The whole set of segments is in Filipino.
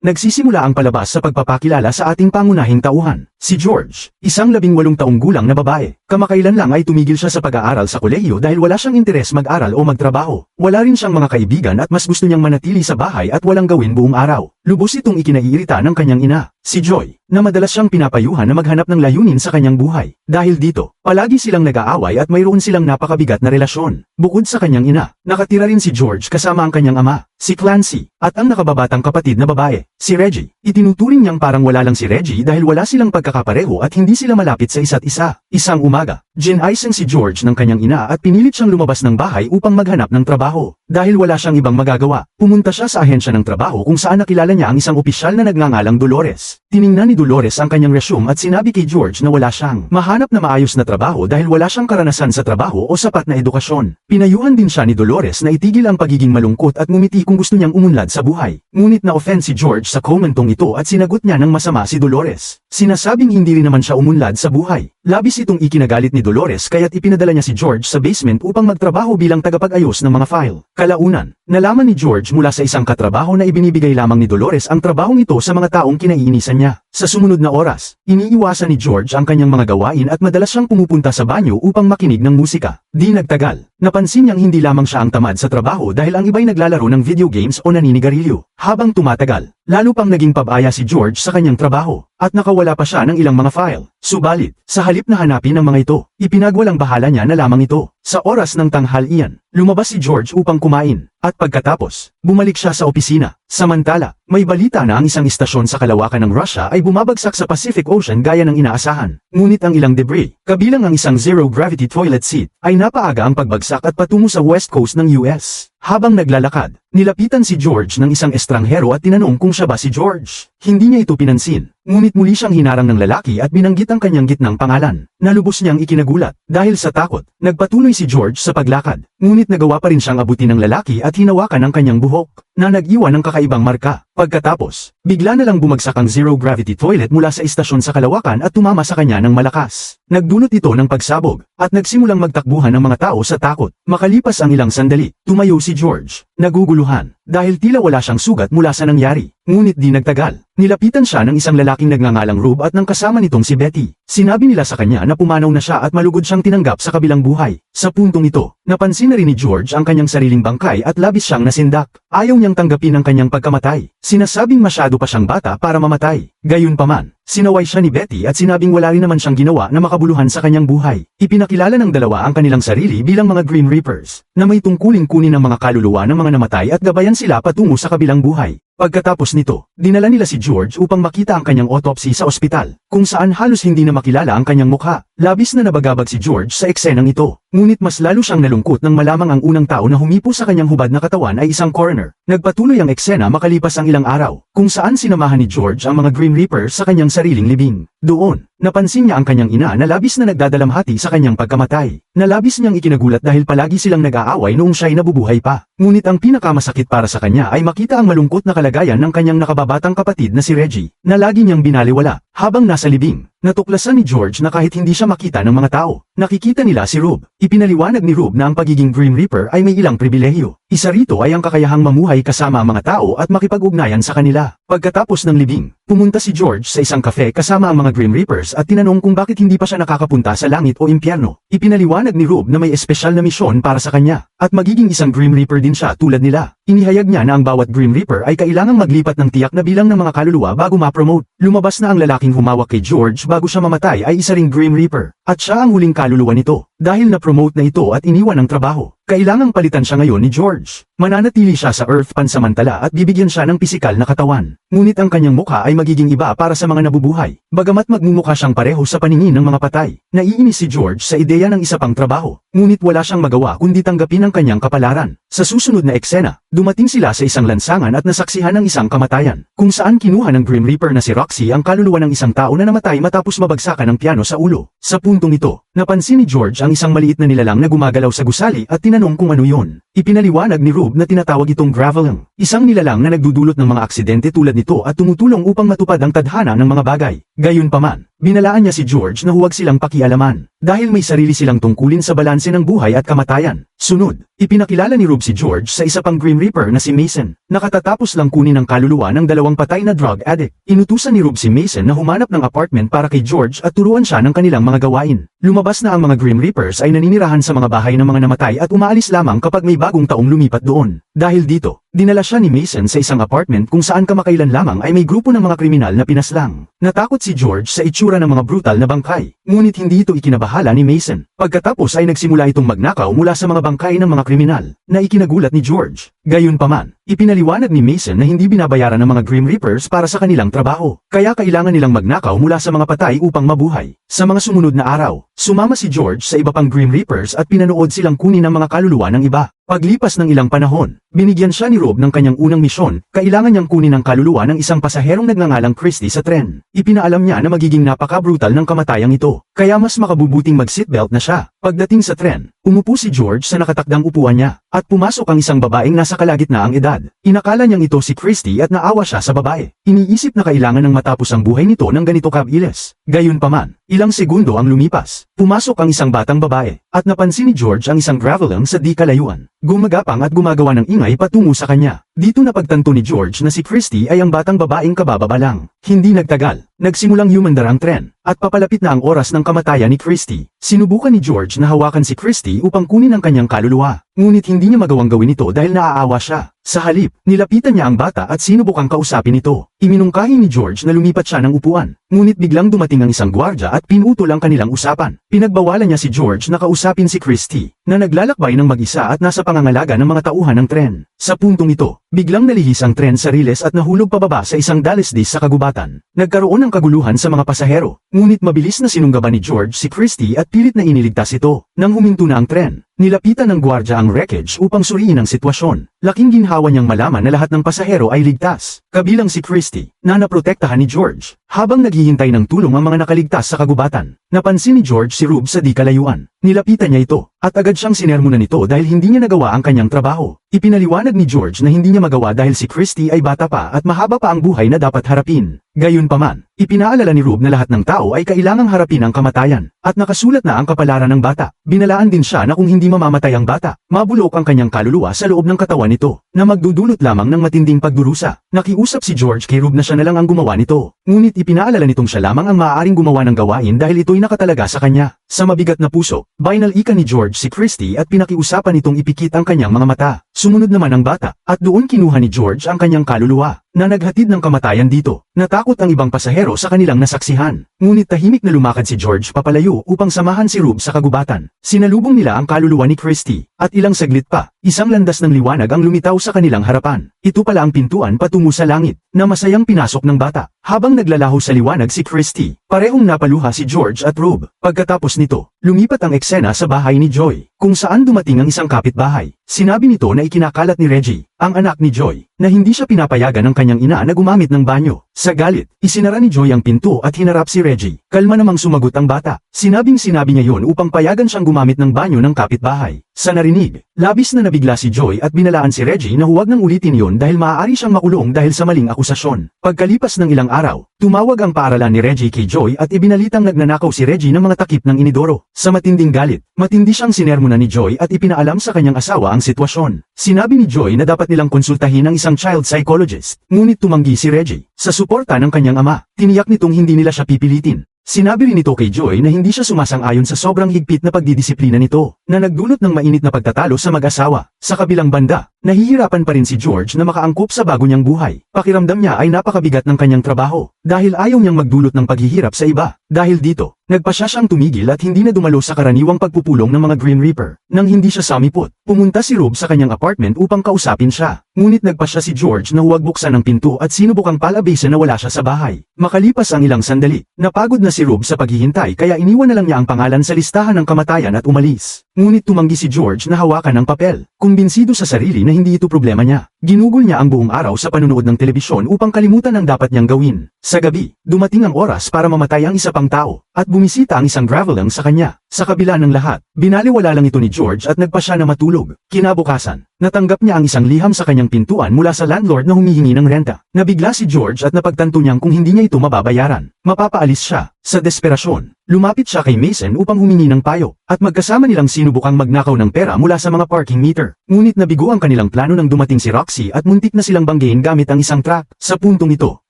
nagsisimula ang palabas sa pagpapakilala sa ating pangunahing tauhan, si George, isang labing walong taong gulang na babae. Kamakailan lang ay tumigil siya sa pag-aaral sa kolehiyo dahil wala siyang interes mag-aral o magtrabaho. Wala rin siyang mga kaibigan at mas gusto niyang manatili sa bahay at walang gawin buong araw. Lubos itong ikinaiirita ng kanyang ina, si Joy, na madalas siyang pinapayuhan na maghanap ng layunin sa kanyang buhay. Dahil dito, palagi silang nag-aaway at mayroon silang napakabigat na relasyon. Bukod sa kanyang ina, nakatira rin si George kasama ang kanyang ama, si Clancy, at ang nakababatang kapatid na babae, si Reggie. Itinuturing niyang parang wala lang si Reggie dahil wala silang pagkakapareho at hindi sila malapit sa isa't isa. Isang umaga, ginaysan si George ng kanyang ina at pinilit siyang lumabas ng bahay upang maghanap ng trabaho. Dahil wala siyang ibang magagawa, pumunta siya sa ahensya ng trabaho kung saan nakilala niya ang isang opisyal na nagngangalang Dolores. Tiningnan ni Dolores ang kanyang resume at sinabi kay George na wala siyang mahanap na maayos na trabaho dahil wala siyang karanasan sa trabaho o sapat na edukasyon. Pinayuhan din siya ni Dolores na itigil ang pagiging malungkot at ngumiti kung gusto niyang umunlad sa buhay. Ngunit na-offend si George sa komentong ito at sinagot niya ng masama si Dolores. Sinasabing hindi rin naman siya umunlad sa buhay. Labis itong ikinagalit ni Dolores kaya't ipinadala niya si George sa basement upang magtrabaho bilang tagapag-ayos ng mga file. Kalaunan, nalaman ni George mula sa isang katrabaho na ibinibigay lamang ni Dolores ang trabahong ito sa mga taong kinaiinisan niya. Sa sumunod na oras, iniiwasan ni George ang kanyang mga gawain at madalas siyang pumupunta sa banyo upang makinig ng musika. Di nagtagal, napansin niyang hindi lamang siya ang tamad sa trabaho dahil ang iba'y naglalaro ng video games o naninigarilyo. Habang tumatagal, lalo pang naging pabaya si George sa kanyang trabaho, at nakawala pa siya ng ilang mga file. Subalit, sa halip na hanapin ang mga ito, ipinagwalang bahala niya na lamang ito. Sa oras ng tanghalian, lumabas si George upang kumain, at pagkatapos, bumalik siya sa opisina. Samantala, may balita na ang isang istasyon sa kalawakan ng Russia ay bumabagsak sa Pacific Ocean gaya ng inaasahan. Ngunit ang ilang debris, kabilang ang isang zero-gravity toilet seat, ay napaaga ang pagbagsak at patungo sa west coast ng US. Habang naglalakad, nilapitan si George ng isang estranghero at tinanong kung siya ba si George. Hindi niya ito pinansin, ngunit muli siyang hinarang ng lalaki at binanggit ang kanyang gitnang pangalan. Nalubos niyang ikinagulat, dahil sa takot, nagpatuloy si George sa paglakad, ngunit nagawa pa rin siyang abutin ng lalaki at hinawakan ang kanyang buhok, na nag-iwan ng kakaibang marka. Pagkatapos, bigla na lang bumagsak ang zero-gravity toilet mula sa istasyon sa kalawakan at tumama sa kanya ng malakas. Nagdulot ito ng pagsabog, at nagsimulang magtakbuhan ang mga tao sa takot. Makalipas ang ilang sandali, tumayo si George, naguguluhan, dahil tila wala siyang sugat mula sa nangyari. Ngunit di nagtagal, nilapitan siya ng isang lalaking nagngangalang Rube at ng kasama nitong si Betty. Sinabi nila sa kanya na pumanaw na siya at malugod siyang tinanggap sa kabilang buhay. Sa puntong ito, napansin na rin ni George ang kanyang sariling bangkay at labis siyang nasindak. Ayaw niyang tanggapin ang kanyang pagkamatay. Sinasabing masyado pa siyang bata para mamatay. Gayunpaman, sinaway siya ni Betty at sinabing wala rin naman siyang ginawa na makabuluhan sa kanyang buhay. Ipinakilala ng dalawa ang kanilang sarili bilang mga Green Reapers, na may tungkuling kunin ang mga kaluluwa ng mga namatay at gabayan sila patungo sa kabilang buhay. Pagkatapos nito, dinala nila si George upang makita ang kanyang autopsy sa ospital, kung saan halos hindi na makilala ang kanyang mukha. Labis na nabagabag si George sa eksenang ito, ngunit mas lalo siyang nalungkot nang malamang ang unang tao na humipo sa kanyang hubad na katawan ay isang coroner. Nagpatuloy ang eksena makalipas ang ilang araw, kung saan sinamahan ni George ang mga Grim Reapers sa kanyang sariling libing. Doon, napansin niya ang kanyang ina na labis na nagdadalamhati sa kanyang pagkamatay. Nalabis niyang ikinagulat dahil palagi silang nag-aaway noong siya'y nabubuhay pa. Ngunit ang pinakamasakit para sa kanya ay makita ang malungkot na kalagayan ng kanyang nakababatang kapatid na si Reggie, na lagi niyang binaliwala. Habang nasa libing, natuklasan ni George na kahit hindi siya makita ng mga tao, nakikita nila si Rube. Ipinaliwanag ni Rube na ang pagiging Grim Reaper ay may ilang pribilehiyo. Isa rito ay ang kakayahang mamuhay kasama ang mga tao at makipag-ugnayan sa kanila. Pagkatapos ng libing, pumunta si George sa isang cafe kasama ang mga Grim Reapers at tinanong kung bakit hindi pa siya nakakapunta sa langit o impyerno. Ipinaliwanag ni Rube na may espesyal na misyon para sa kanya, at magiging isang Grim Reaper din siya tulad nila. Inihayag niya na ang bawat Grim Reaper ay kailangang maglipat ng tiyak na bilang ng mga kaluluwa bago ma-promote. Lumabas na ang lalaking humawak kay George bago siya mamatay ay isa ring Grim Reaper, at siya ang huling kaluluwa nito. Dahil na-promote na ito at iniwan ng trabaho, kailangang palitan siya ngayon ni George. Mananatili siya sa Earth pansamantala at bibigyan siya ng pisikal na katawan. Ngunit ang kanyang mukha ay magiging iba para sa mga nabubuhay. Bagamat magmumukha siyang pareho sa paningin ng mga patay, naiinis si George sa ideya ng isa pang trabaho. Ngunit wala siyang magawa kundi tanggapin ang kanyang kapalaran. Sa susunod na eksena, dumating sila sa isang lansangan at nasaksihan ng isang kamatayan, kung saan kinuha ng Grim Reaper na si Roxy ang kaluluwa ng isang tao na namatay matapos mabagsakan ng piano sa ulo. Sa puntong ito, napansin ni George ang isang maliit na nilalang na gumagalaw sa gusali at tinanong kung ano yun. Ipinaliwanag ni Rube na tinatawag itong gravelung, isang nilalang na nagdudulot ng mga aksidente tulad nito at tumutulong upang matupad ang tadhana ng mga bagay. Gayunpaman, binalaan niya si George na huwag silang pakialaman, dahil may sarili silang tungkulin sa balanse ng buhay at kamatayan. Sunod, ipinakilala ni Rube si George sa isa pang Grim Reaper na si Mason. Nakatatapos lang kunin ang kaluluwa ng dalawang patay na drug addict. Inutusan ni Rube si Mason na humanap ng apartment para kay George at turuan siya ng kanilang mga gawain. Lumabas na ang mga Grim Reapers ay naninirahan sa mga bahay ng mga namatay at umaalis lamang kapag may bagong taong lumipat doon. Dahil dito, dinala siya ni Mason sa isang apartment kung saan kamakailan lamang ay may grupo ng mga kriminal na pinaslang. Natakot si George sa itsura ng mga brutal na bangkay, ngunit hindi ito ikinabahala ni Mason. Pagkatapos ay nagsimula itong magnakaw mula sa mga bangkay ng mga kriminal, na ikinagulat ni George. Gayunpaman, ipinaliwanag ni Mason na hindi binabayaran ng mga Grim Reapers para sa kanilang trabaho, kaya kailangan nilang magnakaw mula sa mga patay upang mabuhay. Sa mga sumunod na araw, sumama si George sa iba pang Grim Reapers at pinanood silang kunin ang mga kaluluwa ng iba. Paglipas ng ilang panahon, binigyan siya ni Rob ng kanyang unang misyon, kailangan niyang kunin ang kaluluwa ng isang pasaherong nagngangalang Christy sa tren. Ipinaalam niya na magiging napaka-brutal ng kamatayang ito, kaya mas makabubuting mag-seatbelt na siya. Pagdating sa tren, umupo si George sa nakatakdang upuan niya, at pumasok ang isang babaeng nasa kalagitnaang edad. Inakala niyang ito si Christy at naawa siya sa babae. Iniisip na kailangan ng matapos ang buhay nito ng ganito kabilis. Gayunpaman, ilang segundo ang lumipas. Pumasok ang isang batang babae, at napansin ni George ang isang gravelung sa di kalayuan. Gumagapang at gumagawa ng ingay patungo sa kanya. Dito napagtanto ni George na si Christy ay ang batang babaeng kabababa lang. Hindi nagtagal, nagsimulang humandar ang tren, at papalapit na ang oras ng kamatayan ni Christy. Sinubukan ni George na hawakan si Christy upang kunin ang kanyang kaluluwa, ngunit hindi niya magawang gawin ito dahil naaawa siya. Sa halip, nilapitan niya ang bata at sinubukang kausapin ito. Iminungkahi ni George na lumipat siya ng upuan, ngunit biglang dumating ang isang gwardya at pinutol ang kanilang usapan. Pinagbawalan niya si George na kausapin si Christy, na naglalakbay ng mag-isa at nasa pangangalaga ng mga tauhan ng tren. Sa puntong ito, biglang nalihis ang tren sa riles at nahulog pababa sa isang dalisdis sa kagubatan. Nagkaroon ng kaguluhan sa mga pasahero, ngunit mabilis na sinunggaban ni George si Christy at pilit na iniligtas ito. Nang huminto na ang tren, nilapitan ng gwardya ang wreckage upang suriin ang sitwasyon. Laking ginhawa niyang malaman na lahat ng pasahero ay ligtas, kabilang si Christy, na naprotektahan ni George. Habang naghihintay ng tulong ang mga nakaligtas sa kagubatan, napansin ni George si Rube sa di kalayuan. Nilapitan niya ito, at agad siyang sinermonan nito dahil hindi niya nagawa ang kanyang trabaho. Ipinaliwanag ni George na hindi niya magawa dahil si Christy ay bata pa at mahaba pa ang buhay na dapat harapin. Gayunpaman, ipinaalala ni Rube na lahat ng tao ay kailangang harapin ang kamatayan, at nakasulat na ang kapalaran ng bata. Binalaan din siya na kung hindi mamamatay ang bata, mabulok ang kanyang kaluluwa sa loob ng katawan nito, na magdudulot lamang ng matinding pagdurusa. Nakiusap si George kay Rube na siya na lang ang gumawa nito, ngunit ipinaalala nitong siya lamang ang maaaring gumawa ng gawain dahil ito'y nakatalaga sa kanya. Sa mabigat na puso, binalika ni George si Christy at pinakiusapan itong ipikit ang kanyang mga mata. Sumunod naman ang bata, at doon kinuha ni George ang kanyang kaluluwa, na naghatid ng kamatayan dito. Natakot ang ibang pasahero sa kanilang nasaksihan, ngunit tahimik na lumakad si George papalayo upang samahan si Rube sa kagubatan. Sinalubong nila ang kaluluwa ni Christy, at ilang saglit pa, isang landas ng liwanag ang lumitaw sa kanilang harapan. Ito pala ang pintuan patungo sa langit, na masayang pinasok ng bata. Habang naglalaho sa liwanag si Christy, parehong napaluha si George at Rube. Pagkatapos nito, lumipat ang eksena sa bahay ni Joy, kung saan dumating ang isang kapitbahay. Sinabi nito na ikinakalat ni Reggie, ang anak ni Joy, na hindi siya pinapayagan ng kanyang ina na gumamit ng banyo. Sa galit, isinara ni Joy ang pinto at hinarap si Reggie. Kalma namang sumagot ang bata. Sinabing sinabi niya yon upang payagan siyang gumamit ng banyo ng kapitbahay. Sa narinig, labis na nabigla si Joy at binalaan si Reggie na huwag nang ulitin yon dahil maaari siyang makulong dahil sa maling akusasyon. Pagkalipas ng ilang araw, tumawag ang paaralan ni Reggie kay Joy at ibinalitang nagnanakaw si Reggie ng mga takip ng inidoro. Sa matinding galit, matindi siyang sinermona ni Joy at ipinaalam sa kanyang asawa ang sitwasyon. Sinabi ni Joy na dapat nilang konsultahin ang isang child psychologist, ngunit tumanggi si Reggie. Sa suporta ng kanyang ama, tiniyak nitong hindi nila siya pipilitin. Sinabi rin nito kay Joy na hindi siya sumasang-ayon sa sobrang higpit na pagdidisiplina nito, na nagdulot ng mainit na pagtatalo sa mag-asawa. Sa kabilang banda, nahihirapan pa rin si George na makaangkop sa bago niyang buhay. Pakiramdam niya ay napakabigat ng kanyang trabaho, dahil ayaw niyang magdulot ng paghihirap sa iba. Dahil dito, nagpasya siyang tumigil at hindi na dumalo sa karaniwang pagpupulong ng mga Green Reaper. Nang hindi siya samipot, pumunta si Rob sa kanyang apartment upang kausapin siya. Ngunit nagpasya si George na huwag buksan ang pinto at sinubukang palabasin na wala siya sa bahay. Makalipas ang ilang sandali, napagod na si Rob sa paghihintay kaya iniwan na lang niya ang pangalan sa listahan ng kamatayan at umalis. Ngunit tumanggi si George na hawakan ng papel, kumbinsido sa sarili na hindi ito problema niya. Ginugol niya ang buong araw sa panunood ng telebisyon upang kalimutan ang dapat niyang gawin. Sa gabi, dumating ang oras para mamatay ang isa pang tao, at bumisita ang isang graveling sa kanya. Sa kabila ng lahat, binaliwala lang ito ni George at nagpa siya na matulog. Kinabukasan, natanggap niya ang isang liham sa kanyang pintuan mula sa landlord na humihingi ng renta. Nabigla si George at napagtanto niyang kung hindi niya ito mababayaran, mapapaalis siya. Sa desperasyon, lumapit siya kay Mason upang humingi ng payo, at magkasama nilang sinubukang magnakaw ng pera mula sa mga parking meter. Ngunit nabigo ang kanilang plano nang dumating si Roxy at muntik na silang banggain gamit ang isang truck. Sa puntong ito,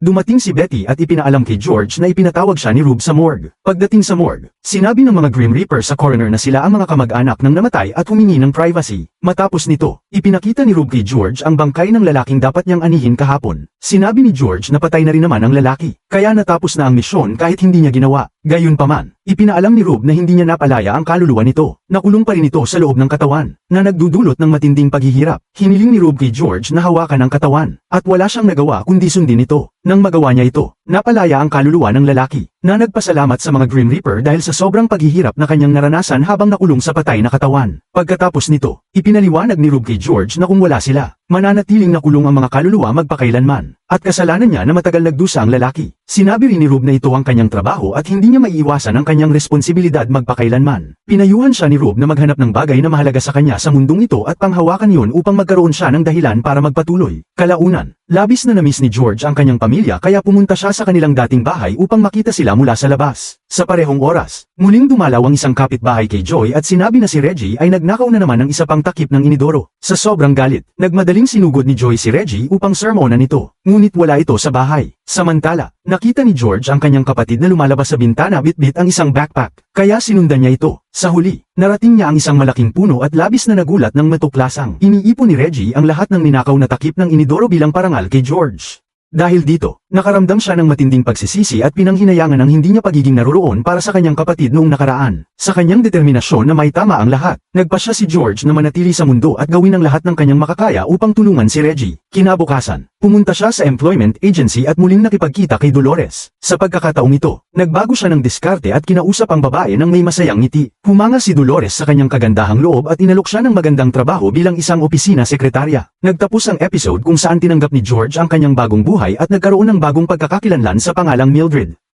dumating si Betty at ipinaalam kay George na ipinatawag siya ni Rube sa morgue. Pagdating sa morgue, sinabi ng mga Grim Reaper sa coroner na sila ang mga kamag-anak ng namatay at humingi ng privacy. Matapos nito, ipinakita ni Rube kay George ang bangkay ng lalaking dapat niyang anihin kahapon. Sinabi ni George na patay na rin naman ang lalaki, kaya natapos na ang misyon kahit hindi niya ginawa. Gayunpaman, ipinaalam ni Rube na hindi niya napalaya ang kaluluwa nito. Nakulong pa rin ito sa loob ng katawan, na nagdudulot ng matinding paghihirap. Hiniling ni Rube kay George na hawakan ang katawan, at wala siyang nagawa kundi sundin ito. Nang magawa niya ito, napalaya ang kaluluwa ng lalaki, na nagpasalamat sa mga Grim Reaper dahil sa sobrang paghihirap na kanyang naranasan habang nakulong sa patay na katawan. Pagkatapos nito, ipinaliwanag ni Rube kay George na kung wala sila, mananatiling nakulong ang mga kaluluwa magpakailanman. At kasalanan niya na matagal nagdusa ang lalaki. Sinabi rin ni Rube na ito ang kanyang trabaho at hindi niya maiiwasan ang kanyang responsibilidad magpakailanman. Pinayuhan siya ni Rube na maghanap ng bagay na mahalaga sa kanya sa mundong ito at panghawakan yon upang magkaroon siya ng dahilan para magpatuloy. Kalaunan, labis na namiss ni George ang kanyang pamilya kaya pumunta siya sa kanilang dating bahay upang makita sila mula sa labas. Sa parehong oras, muling dumalaw ang isang kapitbahay kay Joy at sinabi na si Reggie ay nagnakaw na naman ng isa pang takip ng inidoro. Sa sobrang galit, nagmadaling sinugod ni Joy si Reggie upang sermonan ito, ngunit wala ito sa bahay. Samantala, nakita ni George ang kanyang kapatid na lumalabas sa bintana bitbit ang isang backpack, kaya sinundan niya ito. Sa huli, narating niya ang isang malaking puno at labis na nagulat ng matuklasang. Iniipon ni Reggie ang lahat ng ninakaw na takip ng inidoro bilang parangal kay George. Dahil dito, nakaramdam siya ng matinding pagsisisi at pinanghinayangan ang hindi niya pagiging naroroon para sa kanyang kapatid noong nakaraan. Sa kanyang determinasyon na may tama ang lahat, nagpa siya si George na manatili sa mundo at gawin ang lahat ng kanyang makakaya upang tulungan si Reggie. Kinabukasan, pumunta siya sa employment agency at muling nakipagkita kay Dolores. Sa pagkakataong ito, nagbago siya ng diskarte at kinausap ang babae ng may masayang ngiti. Humanga si Dolores sa kanyang kagandahang loob at inalok siya ng magandang trabaho bilang isang opisina sekretarya. Nagtapos ang episode kung saan tinanggap ni George ang kanyang bagong buhay at nagkaroon ng bagong pagkakakilanlan sa pangalang Mildred.